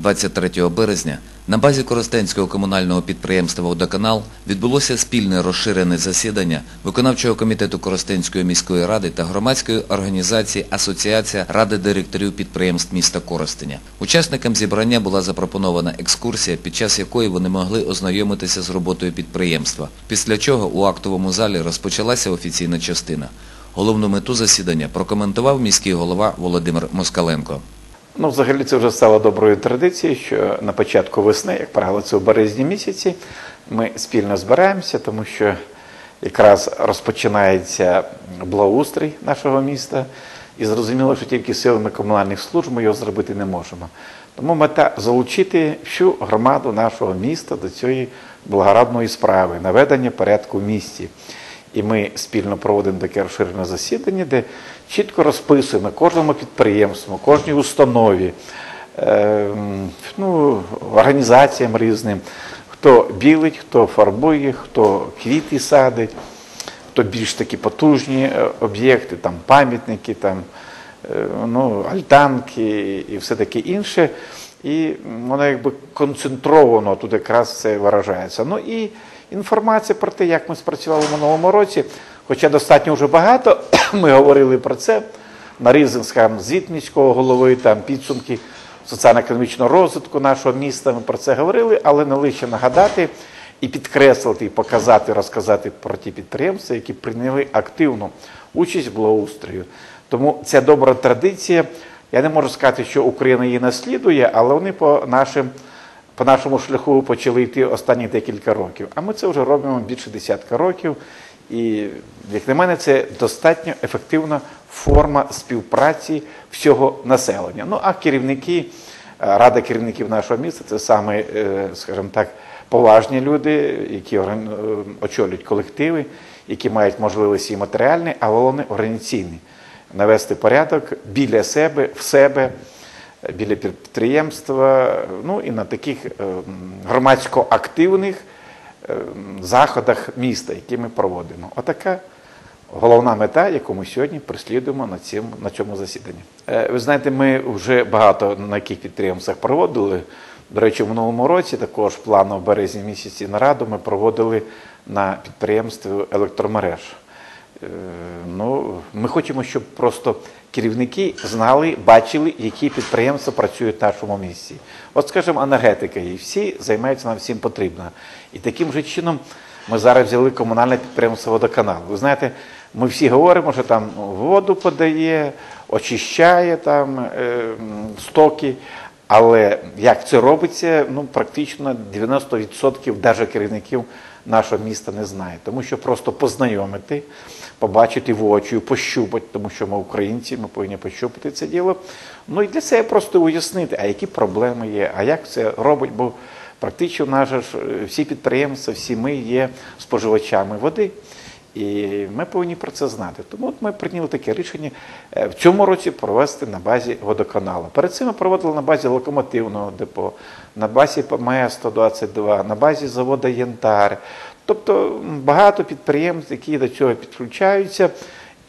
23 березня на базі Коростенського комунального підприємства «Водоканал» відбулося спільне розширене засідання виконавчого комітету Коростенської міської ради та громадської організації Асоціація Ради директорів підприємств міста Коростеня. Учасникам зібрання була запропонована екскурсія, під час якої вони могли ознайомитися з роботою підприємства, після чого у актовому залі розпочалася офіційна частина. Головну мету засідання прокоментував міський голова Володимир Москаленко. Ну, взагалі, це вже стало доброю традицією, що на початку весни, як правило, це у березні місяці, ми спільно збираємося, тому що якраз розпочинається благоустрій нашого міста, і зрозуміло, що тільки силами комунальних служб ми його зробити не можемо. Тому мета залучити всю громаду нашого міста до цієї благородної справи, наведення порядку в місті. І ми спільно проводимо таке розширене засідання, де чітко розписуємо кожному підприємству, кожній установі, е, ну, організаціям різним, хто білить, хто фарбує, хто квіти садить, хто більш такі потужні е, об'єкти, там пам'ятники, там, е, ну, альтанки і все таке інше. І воно якби концентровано тут якраз це виражається. Ну і інформація про те, як ми спрацювали в минулому році, хоча достатньо вже багато, ми говорили про це на різних скажімо, звіт міського голови, там підсумки соціально-економічного розвитку нашого міста. Ми про це говорили, але не лише нагадати і підкреслити, і показати, розказати про ті підприємства, які прийняли активну участь в благоустрою. Тому ця добра традиція. Я не можу сказати, що Україна її наслідує, але вони по нашим по нашому шляху почали йти останні декілька років. А ми це вже робимо більше десятка років. І, як на мене, це достатньо ефективна форма співпраці всього населення. Ну а керівники, рада керівників нашого міста це саме, е, скажімо так, поважні люди, які е, очолюють колективи, які мають можливості і матеріальні, а головне організаційні. Навести порядок біля себе, в себе біля підприємства, ну і на таких е, громадсько активних е, заходах міста, які ми проводимо. Отака головна мета, яку ми сьогодні прислідуємо на цьому, на цьому засіданні. Е, ви знаєте, ми вже багато на яких підприємствах проводили. До речі, в минулому році також плану в березні місяці нараду ми проводили на підприємстві електромереж. Ну, Ми хочемо, щоб просто керівники знали, бачили, які підприємства працюють в нашому місці. От, скажімо, енергетика, і всі займаються нам всім потрібно. І таким же чином ми зараз взяли комунальне підприємство водоканал. Ви знаєте, ми всі говоримо, що там воду подає, очищає там е, стоки. Але як це робиться, ну практично 90% навіть керівників нашого міста не знає, тому що просто познайомити, побачити в очі, пощупати, тому що ми українці, ми повинні пощупати це діло. Ну і для себе просто уяснити, а які проблеми є, а як це робить, бо практично наші всі підприємства, всі ми є споживачами води. І ми повинні про це знати. Тому от ми прийняли таке рішення е, в цьому році провести на базі водоканалу. Перед цим ми проводили на базі локомотивного депо, на базі ПМС-122, на базі заводу Янтар. Тобто багато підприємств, які до цього підключаються,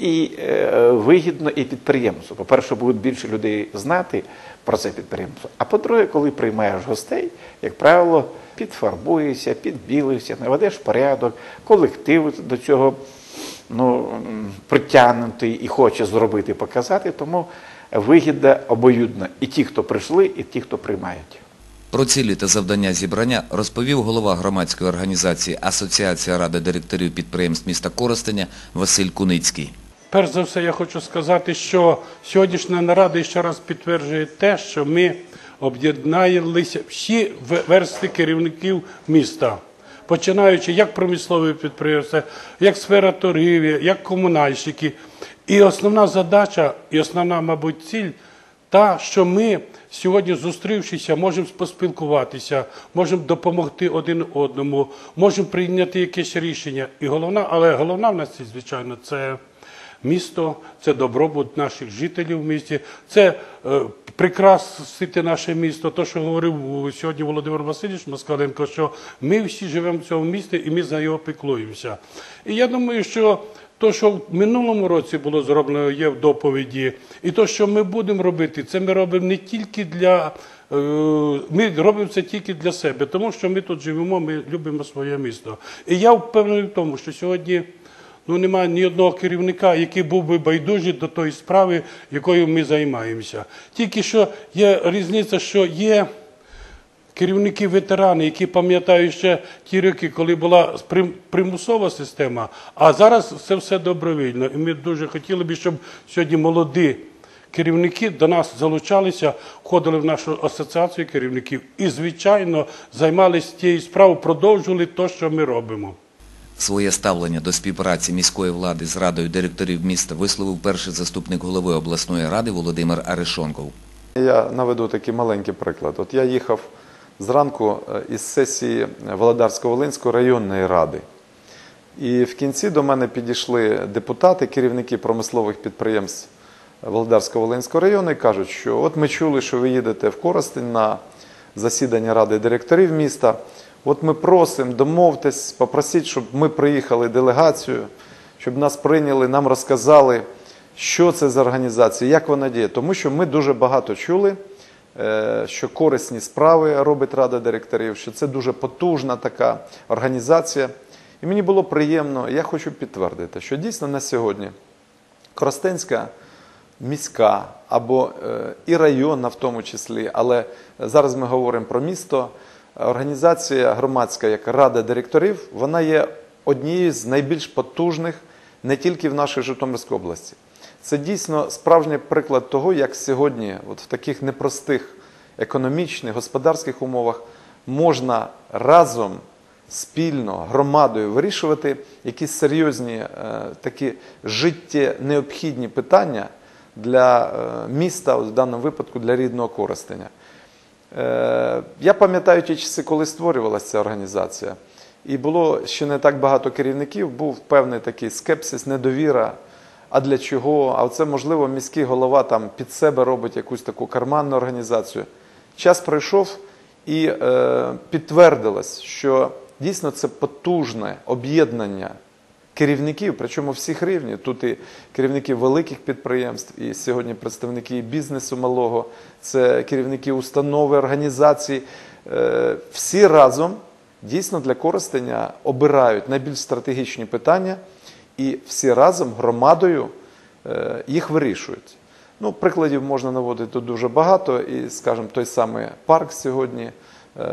і е, вигідно і підприємству. По-перше, будуть більше людей знати про це підприємство. А по-друге, коли приймаєш гостей, як правило, підфарбуєшся, підбілився, наведеш порядок, колектив до цього ну, притягнутий і хоче зробити, показати, тому вигідна обоюдна і ті, хто прийшли, і ті, хто приймають. Про цілі та завдання зібрання розповів голова громадської організації Асоціація Ради директорів підприємств міста Коростеня Василь Куницький. Перш за все, я хочу сказати, що сьогоднішня нарада ще раз підтверджує те, що ми об'єдналися всі версти керівників міста, починаючи як промислові підприємства, як сфера торгівлі, як комунальщики. І основна задача, і основна, мабуть, ціль та, що ми сьогодні, зустрівшися, можемо поспілкуватися, можемо допомогти один одному, можемо прийняти якесь рішення. І головна, але головна в нас, звичайно, це місто, це добробут наших жителів в місті, це е, прикрасити наше місто. То, що говорив сьогодні Володимир Васильович Москаленко, що ми всі живемо в цьому місті і ми за його піклуємося. І я думаю, що то, що в минулому році було зроблено, є в доповіді, і то, що ми будемо робити, це ми робимо не тільки для е, ми робимо це тільки для себе, тому що ми тут живемо, ми любимо своє місто. І я впевнений в тому, що сьогодні ну, немає ні одного керівника, який був би байдужий до тої справи, якою ми займаємося. Тільки що є різниця, що є керівники ветерани, які пам'ятають ще ті роки, коли була примусова система, а зараз це все добровільно. І ми дуже хотіли б, щоб сьогодні молоді керівники до нас залучалися, входили в нашу асоціацію керівників і, звичайно, займалися тією справою, продовжували те, що ми робимо. Своє ставлення до співпраці міської влади з радою директорів міста висловив перший заступник голови обласної ради Володимир Арешонков. Я наведу такий маленький приклад. От я їхав зранку е, із сесії Володарсько-Волинської районної ради. І в кінці до мене підійшли депутати, керівники промислових підприємств Володарсько-Волинського району і кажуть, що от ми чули, що ви їдете в Коростень на засідання ради директорів міста. От ми просимо, домовтесь, попросіть, щоб ми приїхали делегацією, щоб нас прийняли, нам розказали, що це за організація, як вона діє. Тому що ми дуже багато чули, е, що корисні справи робить Рада директорів, що це дуже потужна така організація. І мені було приємно, я хочу підтвердити, що дійсно на сьогодні Коростенська міська або е, і районна в тому числі, але зараз ми говоримо про місто. Організація громадська, як Рада директорів, вона є однією з найбільш потужних не тільки в нашій Житомирській області. Це дійсно справжній приклад того, як сьогодні, от в таких непростих економічних, господарських умовах, можна разом спільно, громадою вирішувати якісь серйозні е, такі життєнеобхідні питання для е, міста, в даному випадку для рідного користення. Е, Я пам'ятаю ті часи, коли створювалася ця організація, і було ще не так багато керівників, був певний такий скепсис, недовіра. А для чого? А це, можливо, міський голова там під себе робить якусь таку карманну організацію. Час пройшов і е, підтвердилось, що дійсно це потужне об'єднання керівників, причому всіх рівнів. Тут і керівники великих підприємств, і сьогодні представники бізнесу малого, це керівники установи, організацій. Е, Всі разом дійсно для користення обирають найбільш стратегічні питання і всі разом громадою е, їх вирішують. Ну, прикладів можна наводити тут дуже багато, і, скажімо, той самий парк сьогодні е,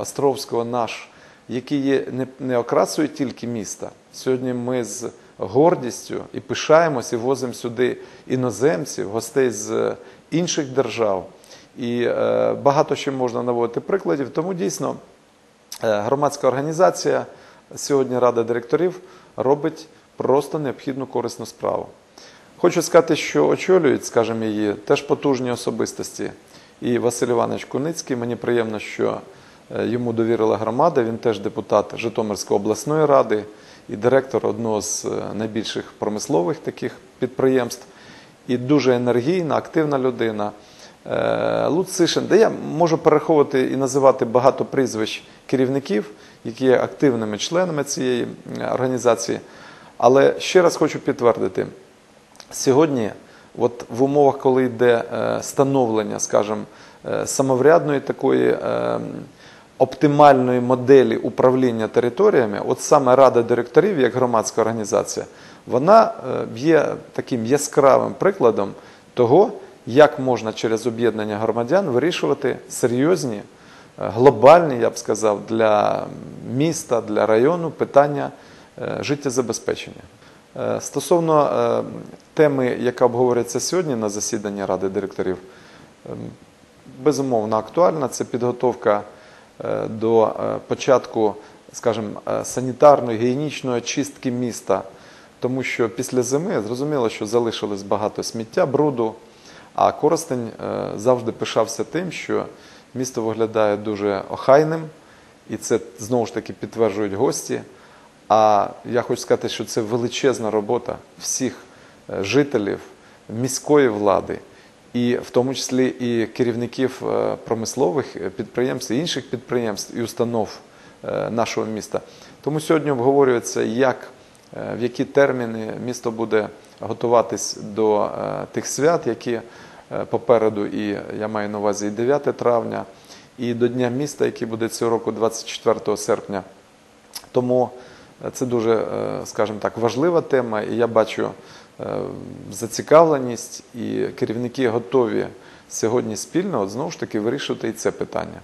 Островського наш, який є не, окрасою тільки міста. Сьогодні ми з гордістю і пишаємося, і возимо сюди іноземців, гостей з інших держав. І е, багато ще можна наводити прикладів. Тому дійсно е, громадська організація сьогодні Рада директорів робить просто необхідну корисну справу. Хочу сказати, що очолюють, скажімо, її теж потужні особистості. І Василь Іванович Куницький, мені приємно, що е, йому довірила громада. Він теж депутат Житомирської обласної ради і директор одного з е, найбільших промислових таких підприємств. І дуже енергійна, активна людина. Е, Луцишин, де я можу перераховувати і називати багато прізвищ керівників, які є активними членами цієї е, організації. Але ще раз хочу підтвердити, сьогодні, от в умовах, коли йде становлення, скажімо, самоврядної такої оптимальної моделі управління територіями, от саме Рада директорів, як громадська організація, вона е, є таким яскравим прикладом того, як можна через об'єднання громадян вирішувати серйозні, е, глобальні, я б сказав, для міста, для району питання е, життєзабезпечення. Стосовно теми, яка обговорюється сьогодні на засіданні Ради директорів, ем, безумовно актуальна. Це підготовка до е, початку, скажімо, е, санітарної, гігієнічної чистки міста. Тому що після зими зрозуміло, що залишилось багато сміття, бруду, а Коростень е, завжди пишався тим, що місто виглядає дуже охайним, і це знову ж таки підтверджують гості. А я хочу сказати, що це величезна робота всіх е, жителів міської влади, і в тому числі і керівників е, промислових е, підприємств, і інших підприємств і установ е, нашого міста. Тому сьогодні обговорюється, як в які терміни місто буде готуватись до тих свят, які попереду, і я маю на увазі і 9 травня, і до Дня міста, який буде цього року, 24 серпня. Тому це дуже, скажімо так, важлива тема, і я бачу Е, зацікавленість, і керівники готові сьогодні спільно от знову ж таки вирішити і це питання.